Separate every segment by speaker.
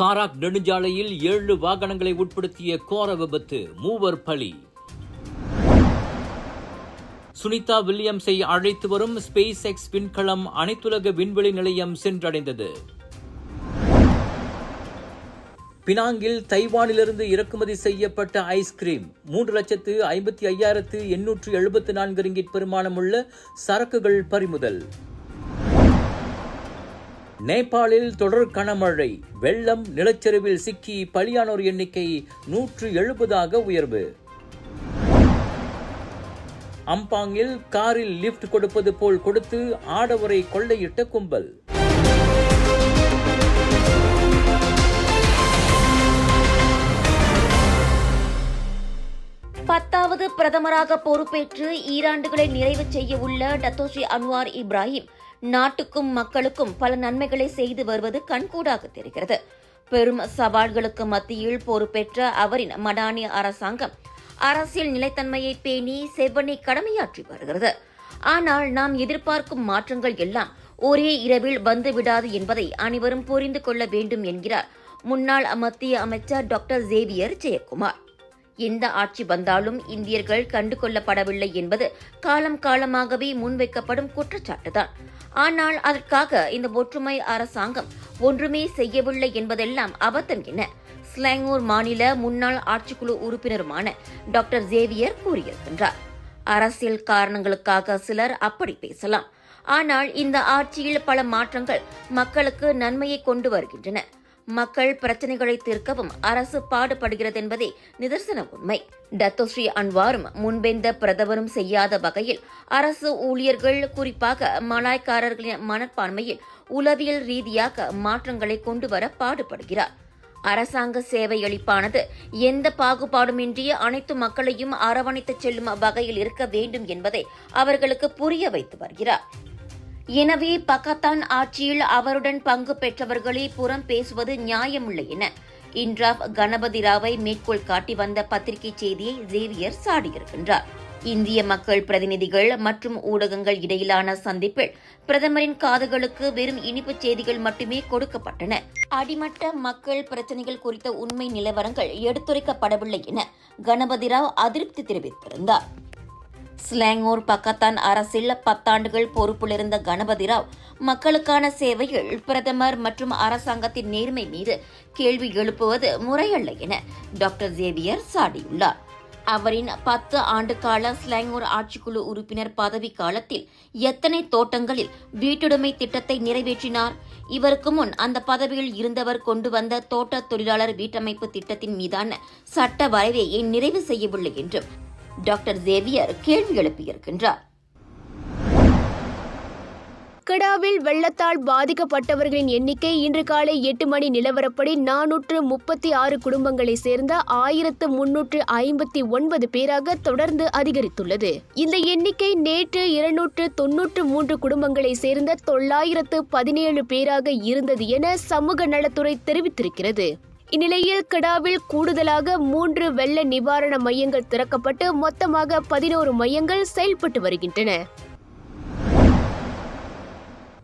Speaker 1: Karak நெடுஞ்சாலையில் ஏழு வாகனங்களை உட்படுத்திய கோர விபத்து மூவர் பலி. சுனிதா வில்லியம்ஸை அழைத்து வரும் ஸ்பேஸ் எக்ஸ் விண்கலம் அனைத்துலக விண்வெளி நிலையம் சென்றடைந்தது. பினாங்கில் தைவானிலிருந்து இறக்குமதி செய்யப்பட்ட ஐஸ்கிரீம் மூன்று லட்சத்து ஐம்பத்தி ஐயாயிரத்து எண்ணூற்று எழுபத்து நான்கு ரிங்கிட் பெருமானமுள்ள சரக்குகள் பறிமுதல். நேபாளில் தொடர் கனமழை வெள்ளம் நிலச்சரிவில் சிக்கி பலியானோர் எண்ணிக்கை நூற்று எழுபதாக உயர்வு. அம்பாங்கில் காரில் லிஃப்ட் கொடுப்பது போல் கொடுத்து ஆடவரை கொள்ளையிட்ட கும்பல்.
Speaker 2: பத்தாவது பிரதமராக பொறுப்பேற்று ஈராண்டுகளை நிறைவு செய்ய உள்ள டத்தோஸ்ரீ அன்வார் இப்ராஹிம் நாட்டுக்கும் மக்களுக்கும் பல நன்மைகளை செய்து வருவது கண்கூடாக தெரிகிறது. பெரும் சவால்களுக்கு மத்தியில் பொறுப்பேற்ற அவரின் மடானிய அரசாங்கம் அரசியல் நிலைத்தன்மையை பேணி செவ்வனை கடமையாற்றி வருகிறது. ஆனால் நாம் எதிர்பார்க்கும் மாற்றங்கள் எல்லாம் ஒரே இரவில் வந்துவிடாது என்பதை அனைவரும் புரிந்து கொள்ள வேண்டும் என்கிறார் முன்னாள் மத்திய அமைச்சர் டாக்டர் ஜேவியர் ஜெயக்குமார். எந்த ஆட்சி வந்தாலும் இந்தியர்கள் கண்டுகொள்ளப்படவில்லை என்பது காலம் காலமாகவே முன்வைக்கப்படும் குற்றச்சாட்டுதான். ஆனால் அதற்காக இந்த ஒற்றுமை அரசாங்கம் ஒன்றுமே செய்யவில்லை என்பதெல்லாம் அபத்தம் என ஸ்லாங்கூர் மாநில முன்னாள் ஆட்சிக்குழு உறுப்பினருமான டாக்டர் ஜேவியர் கூறியிருக்கின்றார். அரசியல் காரணங்களுக்காக சிலர் அப்படி பேசலாம். ஆனால் இந்த ஆட்சியில் பல மாற்றங்கள் மக்களுக்கு நன்மையை கொண்டு வருகின்றன. மக்கள் பிரச்சனைகளை தீர்க்கவும் அரசு பாடுபடுகிறது என்பதே நிதர்சன உண்மை. டத்தோஸ்ரீ அன்வாரும் முன்பெந்த பிரதமரும் செய்யாத வகையில் அரசு ஊழியர்கள் குறிப்பாக மலாய்க்காரர்களின் மனப்பான்மையில் உளவியல் ரீதியாக மாற்றங்களை கொண்டு வர பாடுபடுகிறார். அரசாங்க சேவை அளிப்பானது எந்த பாகுபாடுமின்றி அனைத்து மக்களையும் அரவணைத்துச் செல்லும் வகையில் இருக்க வேண்டும் என்பதை அவர்களுக்கு புரிய வைத்து வருகிறார். எனவே பக்கத்தான் ஆட்சியில் அவருடன் பங்கு பெற்றவர்களே புறம் பேசுவது நியாயமில்லை என இன்றாவ் கணபதி ராவை மேற்கோள் காட்டி வந்த பத்திரிகை செய்தியை ஜேவியர் சாடியிருக்கின்றார். இந்திய மக்கள் பிரதிநிதிகள் மற்றும் ஊடகங்கள் இடையிலான சந்திப்பில் பிரதமரின் காதுகளுக்கு வெறும் இனிப்புச் செய்திகள் மட்டுமே கொடுக்கப்பட்டன. அடிமட்ட மக்கள் பிரச்சினைகள் குறித்த உண்மை நிலவரங்கள் எடுத்துரைக்கப்படவில்லை என கணபதி ராவ் அதிருப்தி தெரிவித்திருந்தார். ஸ்லாங்கூர் பக்கத்தான் அரசில் பத்தாண்டுகள் பொறுப்பிலிருந்த கணபதி ராவ் மக்களுக்கான சேவையில் பிரதமர் மற்றும் அரசாங்கத்தின் நேர்மை மீது கேள்வி எழுப்புவது முறையல்ல என டாக்டர் ஜேவியர் சாடியுள்ளார். அவரின் பத்து ஆண்டு கால ஸ்லாங்கூர் ஆட்சிக்குழு உறுப்பினர் பதவி காலத்தில் எத்தனை தோட்டங்களில் வீட்டுடைமை திட்டத்தை நிறைவேற்றினார்? இவருக்கு முன் அந்த பதவியில் இருந்தவர் கொண்டு வந்த தோட்ட தொழிலாளர் வீட்டமைப்பு திட்டத்தின் மீதான சட்ட வரைவையை நிறைவு செய்யவில்லை என்றும் டாக்டர் ஜேவியர் கேள்வி எழுப்பியிருக்கின்றார்.
Speaker 3: கடாவில் வெள்ளத்தால் பாதிக்கப்பட்டவர்களின் எண்ணிக்கை இன்று காலை எட்டு மணி நிலவரப்படி நானூற்று முப்பத்தி ஆறு குடும்பங்களை சேர்ந்த ஆயிரத்து முன்னூற்று ஐம்பத்தி ஒன்பது பேராக தொடர்ந்து அதிகரித்துள்ளது. இந்த எண்ணிக்கை நேற்று இருநூற்று தொன்னூற்று மூன்று குடும்பங்களை சேர்ந்த தொள்ளாயிரத்து பதினேழு பேராக இருந்தது என சமூக நலத்துறை தெரிவித்திருக்கிறது. இந்நிலையில் கடாவில் கூடுதலாக மூன்று வெள்ள நிவாரண மையங்கள் திறக்கப்பட்டு மொத்தமாக பதினோரு மையங்கள் செயல்பட்டு வருகின்றன.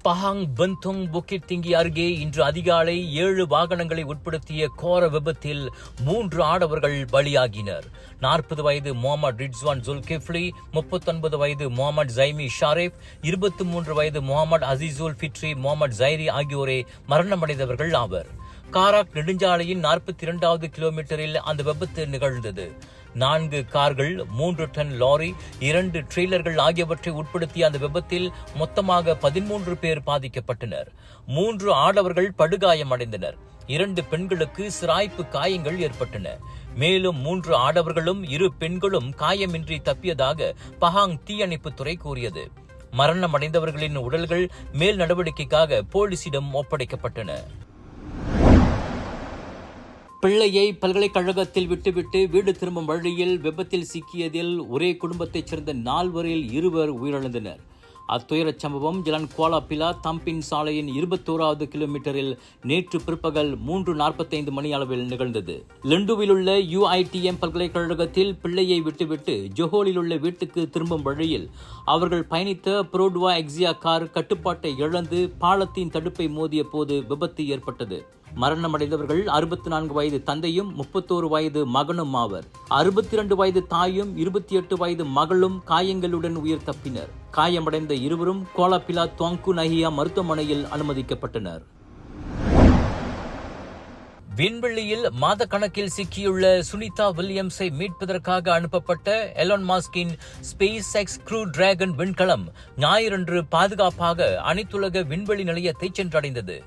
Speaker 1: பஹாங் பந்தோங் புக்கிட் திங்கி அருகே இன்று அதிகாலை ஏழு வாகனங்களை உட்படுத்திய கோர விபத்தில் மூன்று ஆடவர்கள் பலியாகினர். நாற்பது வயது முகமது ரிட்ஸ்வான் ஜுல்கிஃப்லி முப்பத்தொன்பது வயது முகமது ஜைமி ஷாரிப் இருபத்தி மூன்று வயது முகமது அசிசுல் ஃபிட்ரி முகமது ஜைரி ஆகியோரே மரணமடைந்தவர்கள் ஆவர். காராக் நெடுஞ்சாலையின் நாற்பத்தி இரண்டாவது கிலோமீட்டரில் அந்த விபத்து நிகழ்ந்தது. நான்கு கார்கள் மூன்று டன் லாரி இரண்டு ட்ரெய்லர்கள் ஆகியவற்றை உட்படுத்திய அந்த விபத்தில் மொத்தமாக பதிமூன்று பேர் பாதிக்கப்பட்டனர். மூன்று ஆடவர்கள் படுகாயமடைந்தனர். இரண்டு பெண்களுக்கு சிராய்ப்பு காயங்கள் ஏற்பட்டன. மேலும் மூன்று ஆடவர்களும் இரு பெண்களும் காயமின்றி தப்பியதாக பஹாங் தீயணைப்புத்துறை கூறியது. மரணமடைந்தவர்களின் உடல்கள் மேல் நடவடிக்கைக்காக போலீசிடம் ஒப்படைக்கப்பட்டன. பிள்ளையை பல்கலைக்கழகத்தில் விட்டுவிட்டு வீடு திரும்பும் வழியில் விபத்தில் சிக்கியதில் ஒரே குடும்பத்தைச் சேர்ந்த நால்வரில் இருவர் உயிரிழந்தனர். அத்துயரச் சம்பவம் ஜலன் குவாலாபிலா தம்பின் சாலையின் இருபத்தோராவது கிலோமீட்டரில் நேற்று பிற்பகல் மூன்று நாற்பத்தைந்து மணி அளவில் நிகழ்ந்தது. லெண்டுவில் உள்ள யுஐடிஎம் பல்கலைக்கழகத்தில் பிள்ளையை விட்டுவிட்டு ஜொஹோலில் உள்ள வீட்டுக்கு திரும்பும் வழியில் அவர்கள் பயணித்த புரோட்வா எக்ஸியா கார் கட்டுப்பாட்டை இழந்து பாலத்தின் தடுப்பை மோதிய போது விபத்து ஏற்பட்டது. மரணமடைந்தவர்கள் அறுபத்தி நான்கு வயது தந்தையும் முப்பத்தோரு வயது மகனும் ஆவர். அறுபத்தி இரண்டு வயது தாயும் இருபத்தி எட்டு வயது மகளும் காயங்களுடன் உயிர் தப்பினர். காயமடைந்த இருவரும் கோலாபிலா தோங்கு நஹியா மருத்துவமனையில் அனுமதிக்கப்பட்டனர். விண்வெளியில் மாத கணக்கில் சிக்கியுள்ள சுனிதா வில்லியம்ஸை மீட்பதற்காக அனுப்பப்பட்ட எலான் மாஸ்கின் ஸ்பேஸ் எக்ஸ் க்ரூ டிராகன் விண்கலம் ஞாயிறன்று பாதுகாப்பாக அனைத்துலக விண்வெளி நிலையத்தை சென்றடைந்தது.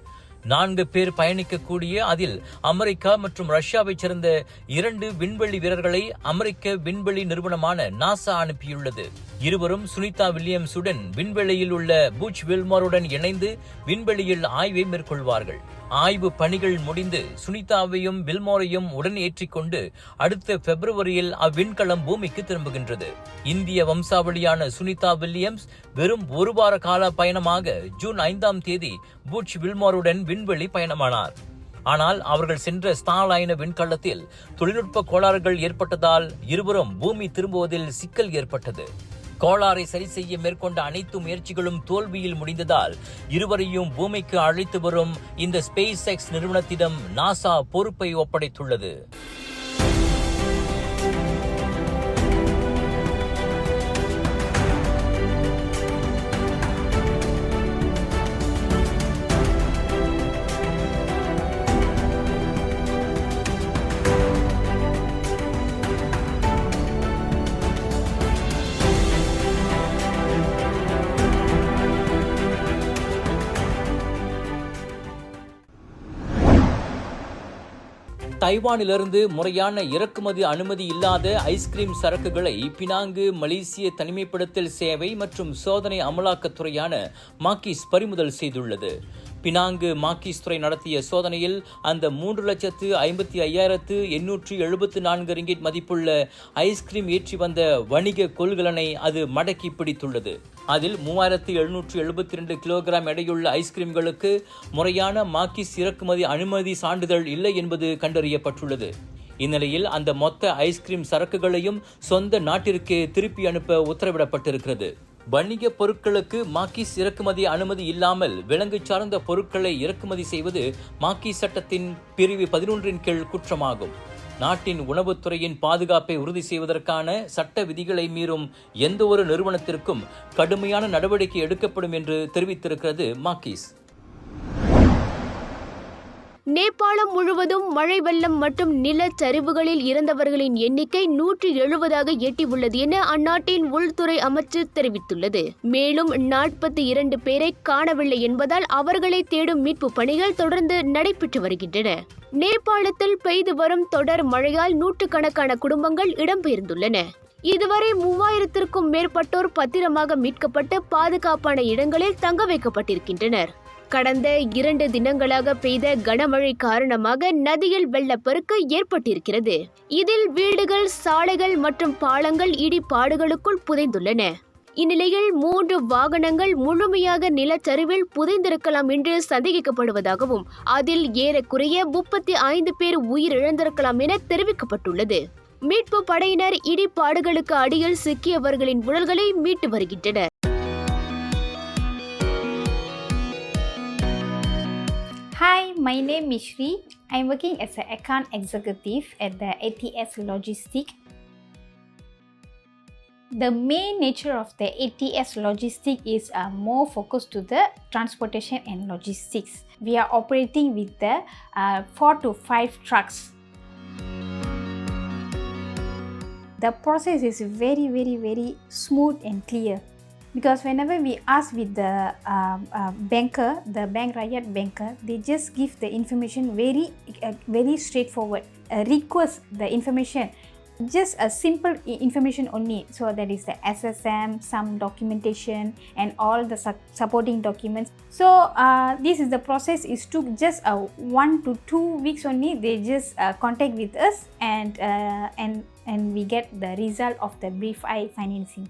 Speaker 1: நான்கு பேர் பயணிக்கக்கூடிய அதில் அமெரிக்கா மற்றும் ரஷ்யாவைச் சேர்ந்த இரண்டு விண்வெளி வீரர்களை அமெரிக்க விண்வெளி நிறுவனமான நாசா அனுப்பியுள்ளது. இருவரும் சுனிதா வில்லியம்ஸுடன் விண்வெளியில் உள்ள பூச் வில்மருடன் இணைந்து விண்வெளியில் ஆய்வை மேற்கொள்வார்கள். ஆய்வு பணிகள் முடிந்து சுனிதாவையும் வில்மோரையும் உடன் ஏற்றிக்கொண்டு அடுத்த பிப்ரவரியில் அவ்விண்கலம் பூமிக்கு திரும்புகின்றது. இந்திய வம்சாவளியான சுனிதா வில்லியம்ஸ் வெறும் ஒரு வார கால பயணமாக ஜூன் ஐந்தாம் தேதி பூச் வில்மோருடன் விண்வெளி பயணமானார். ஆனால் அவர்கள் சென்ற ஸ்டாலைன விண்கலத்தில் தொழில்நுட்ப கோளாறுகள் ஏற்பட்டதால் இருவரும் பூமி திரும்புவதில் சிக்கல் ஏற்பட்டது. கோளாறை சரி செய்ய மேற்கொண்ட அனைத்து முயற்சிகளும் தோல்வியில் முடிந்ததால் இருவரையும் பூமிக்கு அழைத்து வரும் இந்த ஸ்பேஸ் எக்ஸ் நிறுவனத்திடம் நாசா பொறுப்பை ஒப்படைத்துள்ளது. தைவானிலிருந்து முறையான இறக்குமதி அனுமதி இல்லாத ஐஸ்கிரீம் சரக்குகளை பினாங்கு மலேசிய தனிமைப்படுத்தல் சேவை மற்றும் சோதனை அமலாக்கத்துறையான மாக்கிஸ் பறிமுதல் செய்துள்ளது. பினாங்கு மாக்கிஸ் துறை நடத்திய சோதனையில் அந்த மூன்று லட்சத்து ஐம்பத்தி ஐயாயிரத்து எண்ணூற்று எழுபத்து நான்கு ரிங்கிட் மதிப்புள்ள ஐஸ்கிரீம் ஏற்றி வந்த வணிக கொள்கலனை அது மடக்கி பிடித்துள்ளது. அதில் மூவாயிரத்து எழுநூற்று எழுபத்தி ரெண்டு கிலோகிராம் எடையுள்ள ஐஸ்கிரீம்களுக்கு முறையான மாக்கிஸ் இறக்குமதி அனுமதி சான்றிதழ் இல்லை என்பது கண்டறியப்பட்டுள்ளது. இந்நிலையில் அந்த மொத்த ஐஸ்கிரீம் சரக்குகளையும் சொந்த நாட்டிற்கே திருப்பி அனுப்ப உத்தரவிடப்பட்டிருக்கிறது. வணிக பொருட்களுக்கு மாக்கிஸ் இறக்குமதி அனுமதி இல்லாமல் விலங்கு சார்ந்த பொருட்களை இறக்குமதி செய்வது மாக்கிஸ் சட்டத்தின் பிரிவு பதினொன்றின் கீழ் குற்றமாகும். நாட்டின் உணவுத்துறையின் பாதுகாப்பை உறுதி செய்வதற்கான சட்ட விதிகளை மீறும் எந்தவொரு நிறுவனத்திற்கும் கடுமையான நடவடிக்கை எடுக்கப்படும் என்று தெரிவித்திருக்கிறது மாக்கிஸ்.
Speaker 3: நேபாளம் முழுவதும் மழை வெள்ளம் மற்றும் நிலச்சரிவுகளில் இறந்தவர்களின் எண்ணிக்கை நூற்றி எழுபதாக எட்டியுள்ளது என அந்நாட்டின் உள்துறை அமைச்சு தெரிவித்துள்ளது. மேலும் நாற்பத்தி இரண்டு பேரை காணவில்லை என்பதால் அவர்களை தேடும் மீட்பு பணிகள் தொடர்ந்து நடைபெற்று வருகின்றன. நேபாளத்தில் பெய்து வரும் தொடர் மழையால் நூற்றுக்கணக்கான குடும்பங்கள் இடம்பெயர்ந்துள்ளன. இதுவரை மூவாயிரத்திற்கும் மேற்பட்டோர் பத்திரமாக மீட்கப்பட்டு பாதுகாப்பான இடங்களில் தங்க வைக்கப்பட்டிருக்கின்றனர். கடந்த இரண்டு தினங்களாக பெய்த கனமழை காரணமாக நதியில் வெள்ளப்பெருக்கு ஏற்பட்டிருக்கிறது. இதில் வீடுகள் சாலைகள் மற்றும் பாலங்கள் இடிபாடுகளுக்குள் புதைந்துள்ளன. இந்நிலையில் மூன்று வாகனங்கள் முழுமையாக நிலச்சரிவில் புதைந்திருக்கலாம் என்று சந்தேகிக்கப்படுவதாகவும் அதில் ஏறக்குறைய முப்பத்தி ஐந்து பேர் உயிரிழந்திருக்கலாம் என தெரிவிக்கப்பட்டுள்ளது. மீட்பு படையினர் இடிபாடுகளுக்கு அடியில் சிக்கியவர்களின் உடல்களை மீட்டு வருகின்றனர்.
Speaker 4: My name is Shri. I'm working as an account executive at the ATS Logistic. The main nature of the ATS Logistic is uh, more focused to the transportation and logistics. We are operating with the uh, four to five trucks. The process is very, very, very smooth and clear because whenever we ask with the um, uh, banker the bank rakyat banker they just give the information very uh, very straightforward. Uh, request the information just a simple information only. So that is the ssm some documentation and all the su- supporting documents. So uh, this is the process. Is took just uh, one to two weeks only. They just uh, contact with us and uh, and and we get the result of the brief eye financing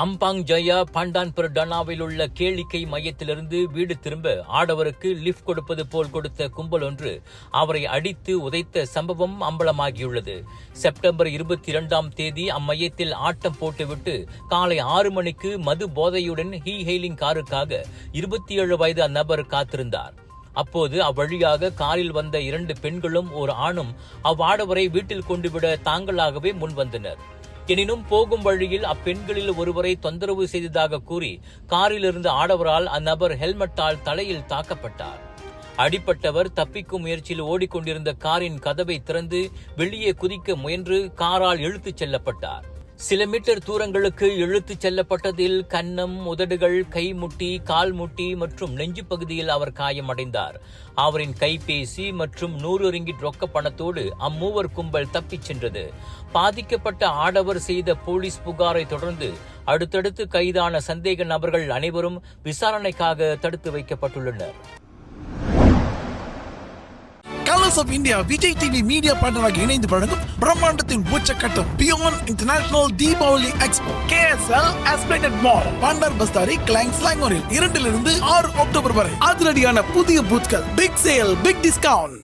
Speaker 1: Ampang Jaya பண்டான்பர் டனாவில் உள்ள கேளிக்கை மையத்திலிருந்து வீடு திரும்ப ஆடவருக்கு lift கொடுப்பது போல் கொடுத்த கும்பல் ஒன்று அவரை அடித்து உதைத்த சம்பவம் அம்பலமாகியுள்ளது. செப்டம்பர் இருபத்தி இரண்டாம் தேதி அம்மையத்தில் ஆட்டம் போட்டுவிட்டு காலை ஆறு மணிக்கு மது போதையுடன் ஹீ ஹெய்லிங் காருக்காக இருபத்தி ஏழு வயது அந்நபர் காத்திருந்தார். அப்போது அவ்வழியாக காரில் வந்த இரண்டு பெண்களும் ஒரு ஆணும் அவ்வாடவரை வீட்டில் கொண்டுவிட தாங்களாகவே முன்வந்தனர். எனினும் போகும் வழியில் அப்பெண்களில் ஒருவரை தொந்தரவு செய்ததாக கூறி காரிலிருந்து ஆடவரால் அந்நபர் ஹெல்மெட்டால் தலையில் தாக்கப்பட்டார். அடிப்பட்டவர் தப்பிக்கும் முயற்சியில் ஓடிக்கொண்டிருந்த காரின் கதவை திறந்து வெளியே குதிக்க முயன்று காரால் இழுத்துச் செல்லப்பட்டார். சில மீட்டர் தூரங்களுக்கு இழுத்துச் செல்லப்பட்டதில் கன்னம் உதடுகள் கைமுட்டி கால் முட்டி மற்றும் நெஞ்சு பகுதியில் அவர் காயமடைந்தார். அவரின் கைபேசி மற்றும் நூறு ரிங்கிட் ரொக்க பணத்தோடு அம்மூவர் கும்பல் தப்பிச் சென்றது. பாதிக்கப்பட்ட ஆடவர் செய்த போலீஸ் புகாரை தொடர்ந்து அடுத்தடுத்து கைதான சந்தேக நபர்கள் அனைவரும் விசாரணைக்காக தடுத்து வைக்கப்பட்டுள்ளனர்.
Speaker 5: Colours of India Vijay TV media பார்ட்னராக இணைந்து வழங்கும் பிரம்மாண்டத்தின் உச்சக்கட்டம் beyond international Deepavali expo KSL Esplanade mall Bandar Bestari Klang ஸ்லாங்கோரில் இரண்டிலிருந்து ஆறு அக்டோபர் வரை. அதிரடியான புதிய பூத்கள் பிக் சேல் பிக் டிஸ்கவுண்ட்